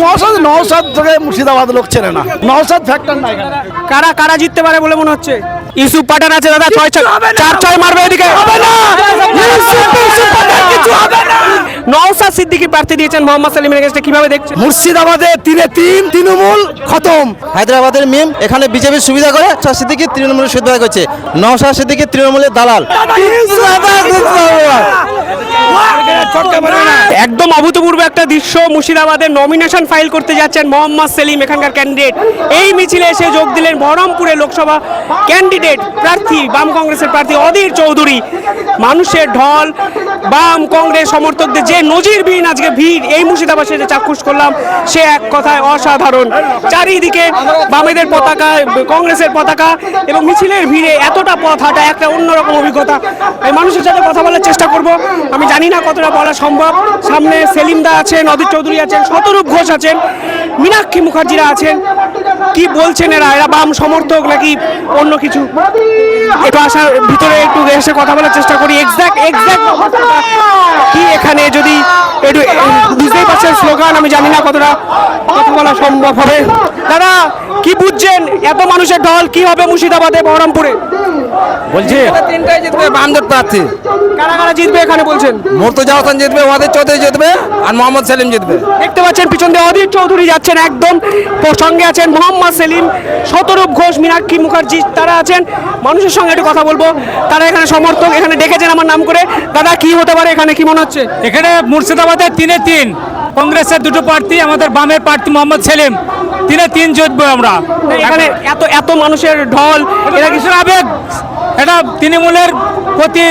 নওসাদ নওসাদ থেকে মুর্শিদাবাদ লোক চেনে না। নওসাদ ফ্যাক্টর নাই কারা কারা জিততে পারে বলে মনে হচ্ছে? ইউসুফ পাঠান আছে দাদা ছয় ছয় চার ছয় মারবে এদিকে। নওসাদ সিদ্দিকী প্রার্থী দিয়েছেন মোহাম্মদ সালিমের কাছে কীভাবে দেখছেন? মুর্শিদাবাদে তিনে তিন তৃণমূল খতম। হায়দ্রাবাদের মিম এখানে বিজেপির সুবিধা করে নওশাদ সিদ্দিকি তৃণমূলের সুবিধা করছে। নওশাদ সিদ্দিকি তৃণমূলের দালাল। একদম অভূতপূর্ব একটা দৃশ্য মুর্শিদাবাদের নমিনেশন ফাইল করতে যাচ্ছেন মোহাম্মদ সেলিম এখানকার ক্যান্ডিডেট এই মিছিলে এসে যোগ দিলেন বহরমপুরে লোকসভা ক্যান্ডিডেট প্রার্থী বাম কংগ্রেসের প্রার্থী অধীর চৌধুরী। মানুষের ঢল বাম কংগ্রেস সমর্থকদের যে নজিরবিহীন আজকে ভিড় এই মুর্শিদাবাদে যে চাক্ষুষ করলাম সে এক কথায় অসাধারণ। চারিদিকে বামেদের পতাকা কংগ্রেসের পতাকা এবং মিছিলের ভিড়ে এতটা পথ হাঁটা একটা অন্যরকম অভিজ্ঞতা। এই মানুষের সাথে কথা বলার চেষ্টা করব। আমি জানি না কতটা বলা সম্ভব। সামনে সেলিমদা আছেন, অদিত চৌধুরী আছেন, শতরূপ ঘোষ আছেন, মীনাক্ষী মুখার্জিরা আছেন। কি বলছেন এরা? এরা বাম সমর্থক নাকি অন্য কিছু? একটু আসার ভিতরে একটু এসে কথা বলার চেষ্টা করি। এক্সাক্ট এক্সাক্ট কি এখানে যদি একটু বুঝতেই পারছেন স্লোগান আমি জানি না কতটা কথা বলা সম্ভব হবে। দাদা কি বুঝছেন? এত মানুষের ঢল কি হবে মুর্শিদাবাদে বহরমপুরে? বলছি। তিনটাই জিতবে বামদর প্রার্থী। কারা কারা জিতবে এখানে বলছেন? মুর্তজা হাসান জিতবে ওয়াদের চৌধুরী জিতবে আর মোহাম্মদ সেলিম জিতবে। দেখতে পাচ্ছেন পিছন দিয়ে অধীর চৌধুরী যাচ্ছেন একদম। সঙ্গে আছেন মোহাম্মদ সেলিম শতরূপ ঘোষ মীনাক্ষী মুখার্জি তারা আছেন। মানুষের সঙ্গে একটু কথা বলব। তারা এখানে সমর্থক এখানে ডেকেছেন আমার নাম করে। দাদা কি হতে পারে এখানে? কি মনে হচ্ছে? এখানে মুর্শিদাবাদে তিনে তিন। কংগ্রেসের দুটো প্রার্থী আমাদের বামের প্রার্থী মোহাম্মদ সেলিম। তিনে তিন জিতবো আমরা। এখানে এত এত মানুষের ঢল এটা কিছু আবেগ? এটা তৃণমূলের প্রতি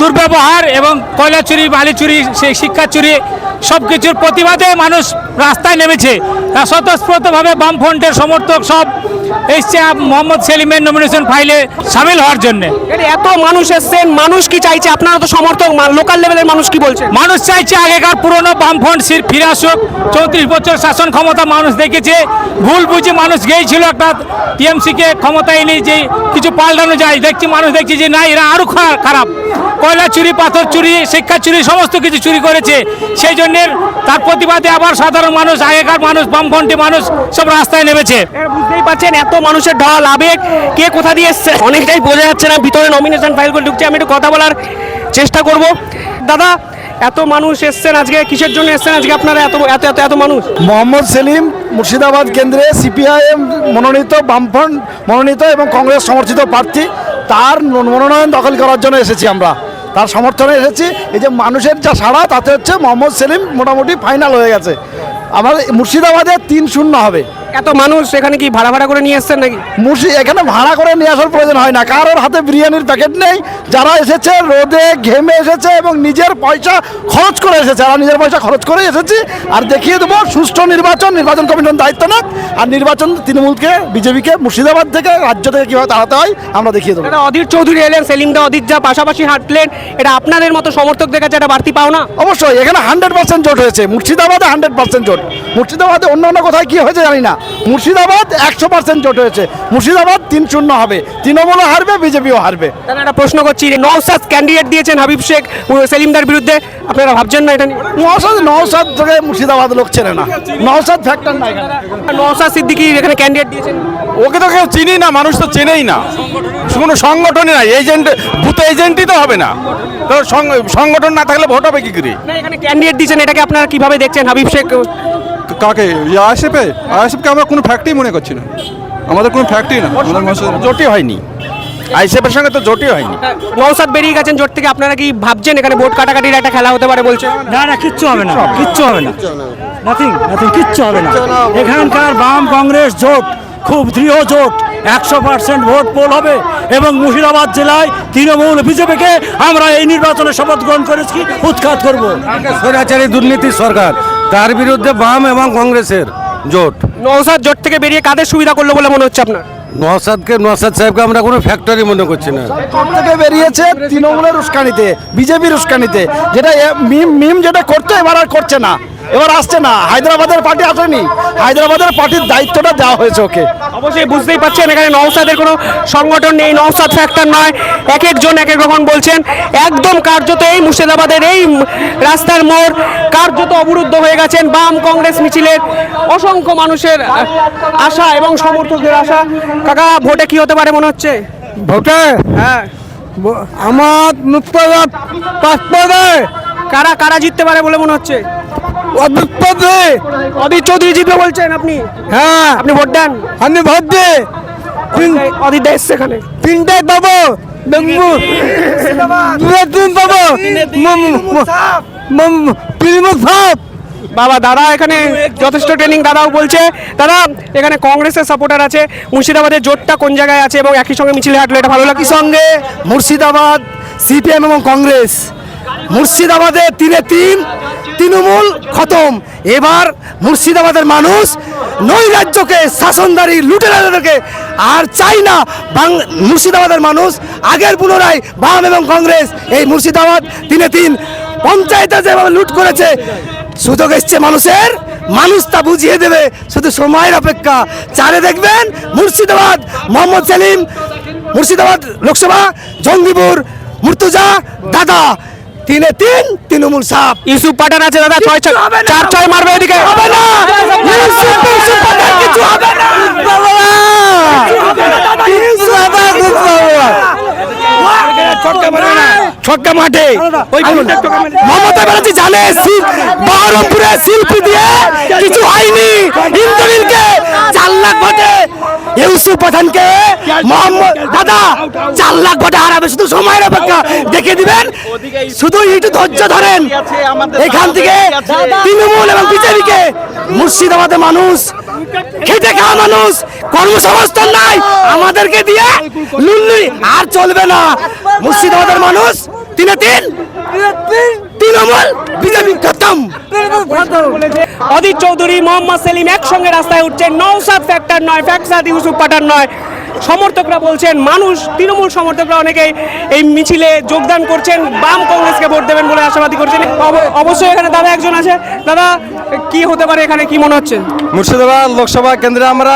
দুর্ব্যবহার এবং কয়লা চুরি বালি চুরি সেই শিক্ষা চুরি সব কিছুর প্রতিবাদে মানুষ রাস্তায় নেমেছে। স্বতঃস্ফূর্তভাবে বামফ্রন্টের সমর্থক সব এসছে মোহাম্মদ সেলিমের নমিনেশন ফাইলে সামিল হওয়ার জন্যে। এত মানুষ এসছেন মানুষ কি চাইছে? আপনারা তো সমর্থক লোকাল লেভেলের মানুষ কি বলছে মানুষ চাইছে আগেকার পুরনো বামফ্রন্ট সির ফিরে আসুক। চৌত্রিশ বছর শাসন ক্ষমতা মানুষ দেখেছে। ভুল বুঝে মানুষ গিয়েছিল একটা টিএমসিকে ক্ষমতায় এনে যে কিছু পাল্টানো যায়। দেখছি মানুষ দেখছি যে না এরা আরও খারাপ। কয়লা চুরি পাথর চুরি শিক্ষা চুরি সমস্ত কিছু চুরি করেছে। সেই জন্য তার প্রতিবাদে আবার সাধারণ মানুষ আগেকার মানুষ বামফ্রন্টে মানুষ সব রাস্তায় নেমেছে। বুঝতেই পারছেন এত মানুষের ঢল আবেগ কে কোথা দিয়ে এসছে? অনেকটাই বোঝা যাচ্ছে না ভিতরে নমিনেশন ফাইল করে ঢুকছে। আমি একটু কথা বলার চেষ্টা করব। দাদা এত মানুষ এসছেন আজকে কিসের জন্য এসছেন আজকে আপনারা? এত এত এত এত মানুষ। মোহাম্মদ সেলিম মুর্শিদাবাদ কেন্দ্রে সিপিআইএম মনোনীত বামফ্রন্ট মনোনীত এবং কংগ্রেস সমর্থিত প্রার্থী। তার মনোনয়ন দখল করার জন্য এসেছি আমরা। তার সমর্থনে এসেছি। এই যে মানুষের যা সাড়া, তাতে হচ্ছে মোহাম্মদ সেলিম মোটামুটি ফাইনাল হয়ে গেছে। আমাদের মুর্শিদাবাদে তিন শূন্য হবে। এত মানুষ এখানে কি ভাড়া ভাড়া করে নিয়ে এসছেন নাকি? মুর্শি এখানে ভাড়া করে নিয়ে আসার প্রয়োজন হয় না। কারোর হাতে বিরিয়ানির প্যাকেট নেই। যারা এসেছে রোদে ঘেমে এসেছে এবং নিজের পয়সা খরচ করে এসেছে। আমরা নিজের পয়সা খরচ করে এসেছি আর দেখিয়ে দেবো সুষ্ঠু নির্বাচন নির্বাচন কমিশন দায়িত্ব না আর নির্বাচন তৃণমূলকে বিজেপিকে মুর্শিদাবাদ থেকে রাজ্য থেকে কীভাবে তাড়াতে হয় আমরা দেখিয়ে দেবো। অধীর চৌধুরী এলেন সেলিমদা অধীর যা পাশাপাশি হাঁটলেন। এটা আপনাদের মতো সমর্থকদের কাছে একটা বাড়তি পাও না অবশ্যই এখানে হান্ড্রেড পার্সেন্ট জোট হয়েছে। মুর্শিদাবাদে হান্ড্রেড পার্সেন্ট জোট। মুর্শিদাবাদে অন্য অন্য কোথায় কী হয়েছে জানি না। মুর্শিদাবাদ একশো পার্সেন্ট জোট হয়েছে। মুর্শিদাবাদ তিন শূন্য হবে। তৃণমূলও হারবে বিজেপিও হারবে। দাদা একটা প্রশ্ন করছি নওসাদ ক্যান্ডিডেট দিয়েছেন হাবিব শেখ সেলিমদার বিরুদ্ধে আপনারা ভাবছেন না এটা নওসাদ নওসাদ থেকে মুর্শিদাবাদ লোক চেনে না। নওসাদ ফ্যাক্টর নাই নওসাদ সিদ্দিকি এখানে ক্যান্ডিডেট দিয়েছেন। ওকে তো কেউ চিনি না মানুষ তো চেনেই না। কোনো সংগঠনই নাই এজেন্ট বুথ এজেন্টই তো হবে না। তো সং- সংগঠন না থাকলে ভোট হবে কি করে? এখানে ক্যান্ডিডেট দিয়েছেন এটাকে আপনারা কীভাবে দেখছেন হাবিব শেখ? কাকে? আইএসএফে? আইএসএফকে আমরা কোনো ফ্যাক্টরি মনে করছি না। আমাদের কোনো ফ্যাক্টরি না। আমাদের জোটই হয়নি। আইসিএফের সঙ্গে তো জোটই হয়নি। নওসাদ বেরিয়ে গেছেন জোট থেকে। আপনারা কি ভাবছেন এখানে ভোট কাটাকাটির একটা খেলা হতে পারে বলছে? না না কিচ্ছু হবে না। কিচ্ছু হবে না। নাথিং নাথিং কিচ্ছু হবে না। এখানকার বাম কংগ্রেস জোট খুব দৃঢ় জোট। একশো পার্সেন্ট ভোট পোল হবে এবং মুর্শিদাবাদ জেলায় তৃণমূল বিজেপিকে আমরা এই নির্বাচনে শপথ গ্রহণ করেছি উৎখাত করব। স্বৈরাচারী দুর্নীতি সরকার তার বিরুদ্ধে বাম এবং কংগ্রেসের জোট। নওসাদ জোট থেকে বেরিয়ে কাদের সুবিধা করল বলে মনে হচ্ছে আপনার? নওসাদকে নওসাদ সাহেবকে আমরা কোনো ফ্যাক্টরি মনে করছি না। থেকে বেরিয়েছে তৃণমূলের উস্কানিতে বিজেপির উস্কানিতে যেটা এ- মিম মিম যেটা করতো এবার আর করছে না। এবার আসছে না। হায়দ্রাবাদের পার্টি আসেনি। হায়দ্রাবাদের পার্টির দায়িত্বটা দেওয়া হয়েছে ওকে। অবশ্যই বুঝতেই পারছেন এখানে নওসাদের কোনো সংগঠন নেই। নওসাদ ফ্যাক্টর নয় এক একজন এক এক রকম বলছেন। একদম কার্যত এই মুর্শিদাবাদের এই রাস্তার মোড় কার্যত অবরুদ্ধ হয়ে গেছেন বাম কংগ্রেস মিছিলের অসংখ্য মানুষের আশা এবং সমর্থকদের আশা। কাকা ভোটে কি হতে পারে মনে হচ্ছে? ভোটে? হ্যাঁ। আমার পাসপোর্টে কারা কারা জিততে পারে বলে মনে হচ্ছে? অদিত চৌধুরী জিতবে বলছেন আপনি? হ্যাঁ। আপনি ভোট দেন। আমি ভোট দে। অদিত দা এসছে এখানে। পাবো। বাবা দাদা এখানে যথেষ্ট ট্রেনিং দাদাও বলছে। দাদা এখানে কংগ্রেসের সাপোর্টার আছে। মুর্শিদাবাদের জোটটা কোন জায়গায় আছে? এবং একই সঙ্গে মিছিল হাঁটলে এটা ভালো লাগে সঙ্গে মুর্শিদাবাদ সিপিএম এবং কংগ্রেস। মুর্শিদাবাদে তিনে তিন, তৃণমূল খতম। এবার মুর্শিদাবাদের মানুষ নৈরাজ্যকে, শাসনদারি লুটেরাদেরকে আর চাই না। মুর্শিদাবাদের মানুষ আগের পুনরায় বাম এবং কংগ্রেস, এই মুর্শিদাবাদ তিনে তিন। পঞ্চায়েতে যেভাবে লুট করেছে, সুযোগ এসছে মানুষের। মানুষ তা বুঝিয়ে দেবে, শুধু সময়ের অপেক্ষা। চারে দেখবেন মুর্শিদাবাদ, মোহাম্মদ সেলিম, মুর্শিদাবাদ লোকসভা, জঙ্গিপুর, মুর্তুজা, দাদা। তিনে তিন তৃণমূল সাপ ইউসুফ পাঠান আছে দাদা ছয় ছয় চার ছয় মারবে এদিকে। হবে না। ইউসুফ ইউসুফ পাঠান কিছু হবে না। ছক্কা মাঠে। মমতা ব্যানার্জি জানে বহরমপুরে শিল্পী দিয়ে কিছু হয়নি। ইন্দ্রনীলকে চার লাখ ভোটে ইউসুফ পাঠানকে মোহাম্মদ দাদা চার লাখ ভোটে হারাবে। শুধু সময়ের অপেক্ষা। দেখে দিবেন। শুধু একটু ধৈর্য ধরেন। এখান থেকে তৃণমূল এবং বিজেপিকে মুর্শিদাবাদের মানুষ খেটে খাওয়া মানুষ, কর্মসংস্থান নাই, আমাদেরকে দিয়ে লুল্লি আর চলবে না। মুর্শিদাবাদের মানুষ তিনে তিন চৌধুরী সেলিম একসঙ্গে রাস্তায় উঠছেন। নয় ইউসুফ নয়। সমর্থকরা বলছেন, মানুষ, তৃণমূল সমর্থকরা এই মিছিলে যোগদান করছেন। বাম কংগ্রেসকে ভোট দেবেন বলে আশাবাদী করছেন। অব- অবশ্যই এখানে দাদা একজন আছে। দাদা কি হতে পারে এখানে? কি মনে হচ্ছে? মুর্শিদাবাদ লোকসভা কেন্দ্রে আমরা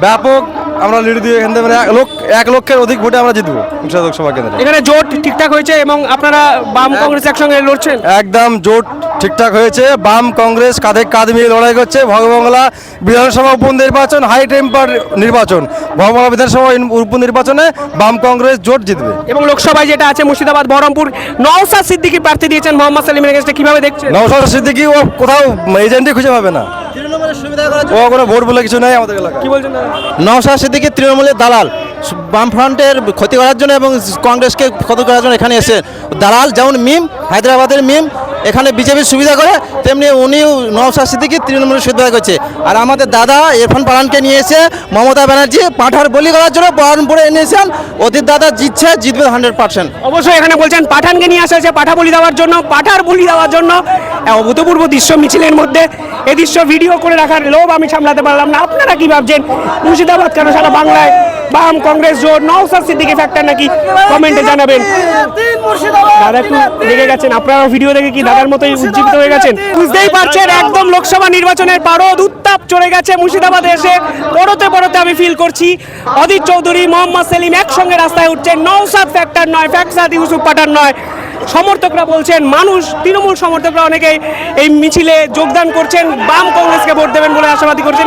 ব্যাপক আমরা লিড দিয়ে এখান থেকে আমরা এক লোক এক লক্ষের অধিক ভোটে আমরা জিতবো মুর্শিদাবাদ লোকসভা কেন্দ্রে। এখানে জোট ঠিকঠাক হয়েছে এবং আপনারা বাম কংগ্রেস একসঙ্গে লড়ছেন? একদম জোট ঠিকঠাক হয়েছে। বাম কংগ্রেস কাঁধে কাঁধ মিলিয়ে লড়াই করছে। ভগবাংলা বিধানসভা উপনির্বাচন হাই টেম্পার নির্বাচন। ভগবাংলা বিধানসভা উপনির্বাচনে বাম কংগ্রেস জোট জিতবে। এবং লোকসভায় যেটা আছে মুর্শিদাবাদ বহরমপুর নওসাদ সিদ্দিকি প্রার্থী দিয়েছেন মোহাম্মদ সেলিমের এগেন্সটে কীভাবে দেখছেন? নওশাদ সিদ্দিকি ও কোথাও এজেন্টই খুঁজে পাবে না। ও কোনো ভোট বলে কিছু নেই আমাদের এলাকায়। কি বলছেন নওশা সিদ্দিকি তৃণমূলের দালাল। বামফ্রন্টের ক্ষতি করার জন্য এবং কংগ্রেসকে ক্ষতি করার জন্য এখানে এসে দালাল যেমন মিম হায়দ্রাবাদের মিম এখানে বিজেপির সুবিধা করে, তেমনি উনিও নওশাদ সিদ্দিকি তৃণমূলের সুবিধা করছে। আর আমাদের দাদা ইরফান পারানকে নিয়ে এসে মমতা ব্যানার্জি পাঠার বলি করার জন্য বহরমপুরে এনেছেন ওদের দাদা জিতছে, জিতবে হান্ড্রেড পার্সেন্ট অবশ্যই এখানে বলছেন, পাঠানকে নিয়ে আসা হয়েছে, পাঠা বলি দেওয়ার জন্য, পাঠার বলি দেওয়ার জন্য। অভূতপূর্ব দৃশ্য মিছিলের মধ্যে। এই দৃশ্য ভিডিও করে রাখার লোভ আমি সামলাতে পারলাম না। আপনারা কি ভাবছেন, মুর্শিদাবাদ কেন সারা বাংলায় বাম কংগ্রেস জোট নওসাদ সিদ্দিকি ফ্যাক্টর নাকি কমেন্টে জানাবেন। দাদা একটু রেগে গেছেন আপনারা ভিডিও দেখে কি দাদার মতোই উজ্জীবিত হয়ে গেছেন। বুঝতেই পারছেন, একদম লোকসভা নির্বাচনের পারদ উত্তাপ চড়ে গেছে মুর্শিদাবাদে এসে। পড়তে পড়তে আমি ফিল করছি, অদিত চৌধুরী, মোহাম্মদ সেলিম একসঙ্গে রাস্তায় উঠছেন। নৌসাদ ফ্যাক্টর নয়, ফ্যাক্সাদ ইউসুফ পাঠান নয়। সমর্থকরা বলছেন, মানুষ, তৃণমূল সমর্থকরা অনেকে এই মিছিলে যোগদান করছেন, বাম কংগ্রেসকে ভোট দেবেন বলে আশাবাদী করছেন।